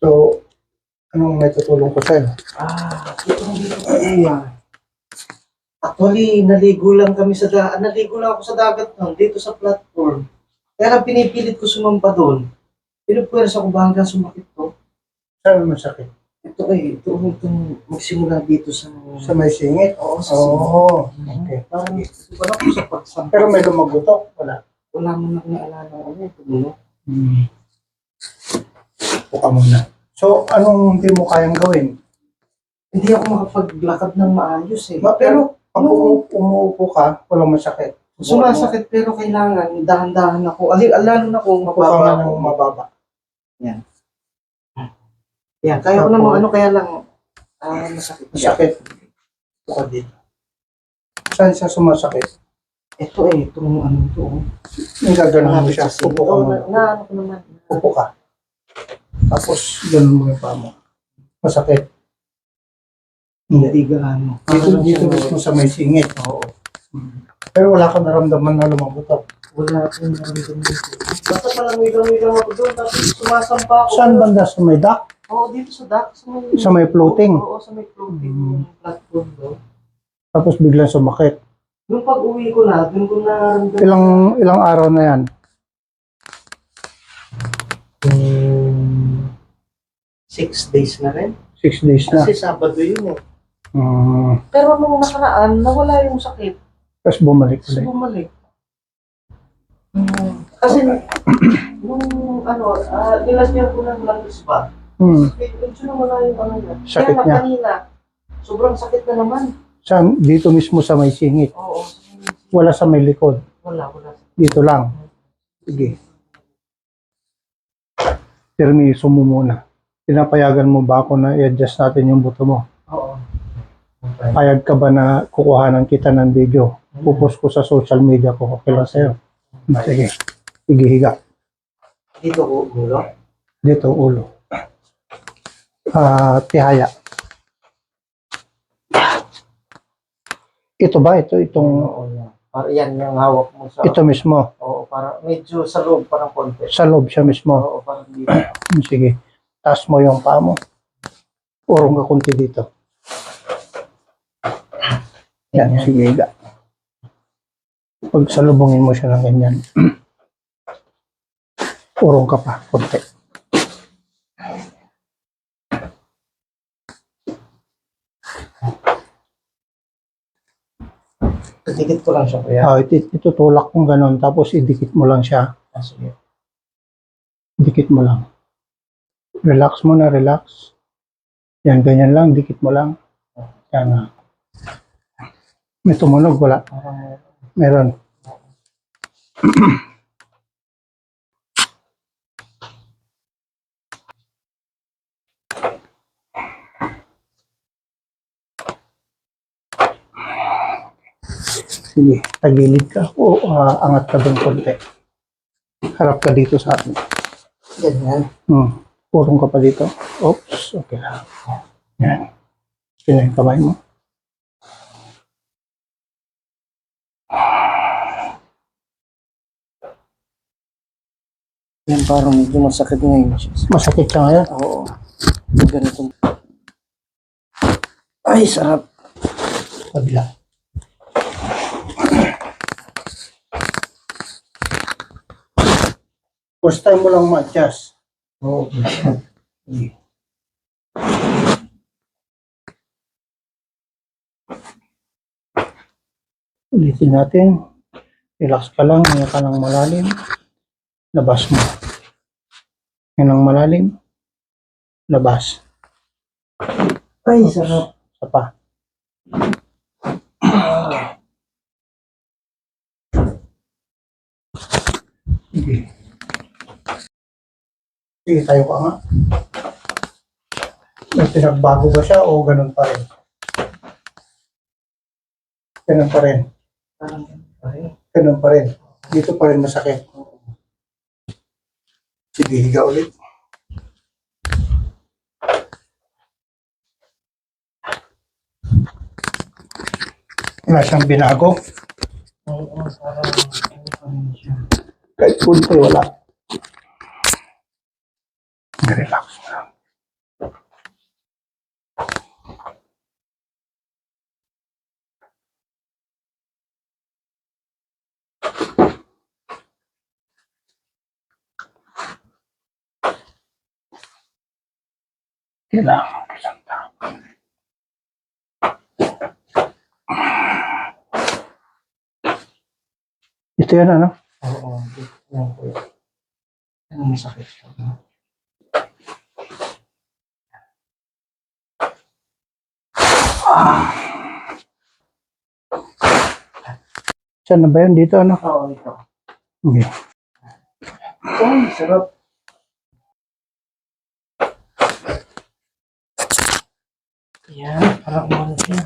So, anong may tutulong ko sa'yo? Ah, ito dito ko yan. Actually, naligo lang kami sa da naligo lang ako sa dagat nun, dito sa platform. Kaya lang pinipilit ko sumampa doon. Pinupwersa ko ba hanggang sumakit to? Saan masakit? Ito eh, ito itong magsimula dito sa... Sa may singit? Oo, sa Oo. singit. Okay. Parang ba ako sa pagsampa? Pero may lumagutok? Wala. Wala mo na naalala ano ito mo. Hmm. Buka muna. So, anong hindi mo kayang gawin? Hindi ako makapaglakad ng maayos eh. Ma- pero, pag umu- umuupo ka, walang masakit. Sumasakit pero kailangan dahan-dahan ako. Ali, lalo na kung Upo ka nga mababa ng ako. mababa. Yan, kaya ko Tapos- naman ano kaya lang ah masakit. Masakit. Upo ka dito. Saan siya sumasakit? Ito eh, itong ano to. oh. Yung gaganon mo siya. Upo ka oh, muna. na, na, ano ko naman. Upo ka. Tapos, ganun mo yung paa mo. Masakit. Hindi. Gaano. Dito, dito mismo sa may singit. Oo. Hmm. Pero wala kang naramdaman na lumagutok. Wala akong naramdaman dito. Basta palang wilang-wilang ako doon, tapos sumasampa ako. Saan banda? Sa may dock? Oo, dito sa dock. Sa may, Sa may floating? Oo, sa may floating Mm. platform doon. Tapos biglang sumakit. Nung pag uwi ko na, doon ko naramdaman. Ilang ilang araw na yan? Hmm, six days na rin. Six days na. Kasi Sabado yun eh. Hmm. Pero nung nakaraan, nawala yung sakit. Tapos bumalik ulit. bumalik. Hmm. Kasi nung ano, uh, nilasyan ko ng langis ba? Hmm. Medyo nawala yung ano niya. Sakit Kaya niya. kanina, sobrang sakit na naman. Saan? Dito mismo sa may singit. Oo. Wala sa may likod. Wala, wala. Dito lang. Sige. Permiso mo muna. Pinapayagan mo ba ako na i-adjust natin yung buto mo? Oo. Payag ka ba na kukuhanan kita ng video? Pupos ko sa social media ko. Okay lang sa'yo. Sige. Sige, higa. Dito ko, gulo. Dito, ulo. Ah, tihaya. Ito ba? Ito, itong, Oo, yan. Para yan yung hawak mo sa... ito mismo. Oo, para medyo sa loob, parang konti. Sa loob siya mismo. Oo, parang dito. Sige. Taas mo yung paa mo. Urong ka kunti dito. Yan, sige, higa. Pag salubungin mo siya ng ganyan. Urong ka pa, kunti. Dikit ko lang siya, kuya. Ah, it, itutulak kong ganun, tapos idikit mo lang siya. Ah, sige. Dikit mo lang. Relax mo na, relax. Yan, ganyan lang, dikit mo lang. Yan nga. May tumunog, wala. Meron. Sige, tagilid ka. O ah, angat ka doon konti. Harap ka dito sa atin. ganyan. Hmm. Purong ka pa dito. Oops, okay lang. Yan. Yan yung kamay mo. Yan parang medyo masakit ngayon siya. Masakit ka ngayon? Oo. Ganito. Ay, sarap. Kabila. First time mo lang ma-adjust. Oo. Ulitin natin. Relax ka lang. Ngayon ka ng malalim. Labas mo. Ngayon ng malalim. Labas. Ay, sarap. Isa pa. Sige. Sige, tayo ka nga. Pinagbago ba siya o ganun pa rin? Ganun pa rin. Ganun pa rin. Dito pa rin masakit. Sige, higa ulit. Wala siyang binago. Oo, parang. Kahit punto, wala. Relax lang. Kailangan ko lang tapon. Ito yan ano? Oo. Ano masakit? Saan na ba yan? Dito ano? Oo, ito. Okay. Ay, sarap. Yan, parang umano siya.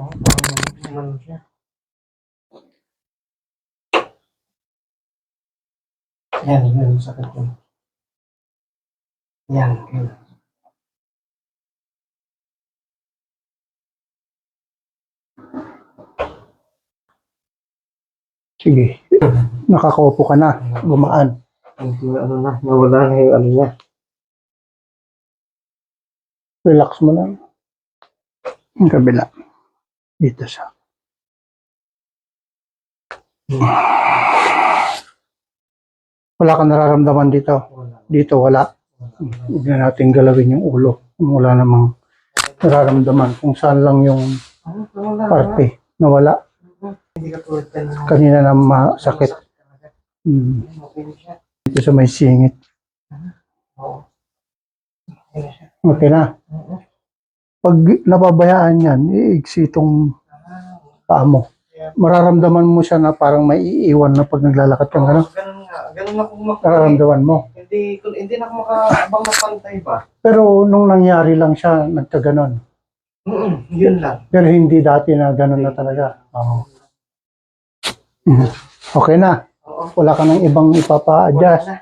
Oo, parang umano siya. Yan, yan, sakit yun. Yan, yan. Sige. Nakakaupo ka na. Gumaan. Ano na, nawala na yung ano niya. Relax mo lang. Ang kabila. Dito sa. Wala kang nararamdaman dito. Dito wala. Huwag na natin galawin yung ulo. Wala namang nararamdaman. Kung saan lang yung parte na wala. Kanina na masakit. Hmm. Dito sa may singit. Okay na. Pag napabayaan yan, iigsi itong Ah, paa mo. Mararamdaman mo siya na parang may iiwan na pag naglalakad kang gano'n. Ganun. Ganun ako maka... Nararamdaman mo. Hindi, kung- hindi na ako makaabang na pantay ba? Pero nung nangyari lang siya, nagkaganon. Mm yun lang. Pero hindi dati na ganon na talaga. Oo. Mhm. Okay na. Oo. Wala ka nang ibang Wala ipapa-adjust. na.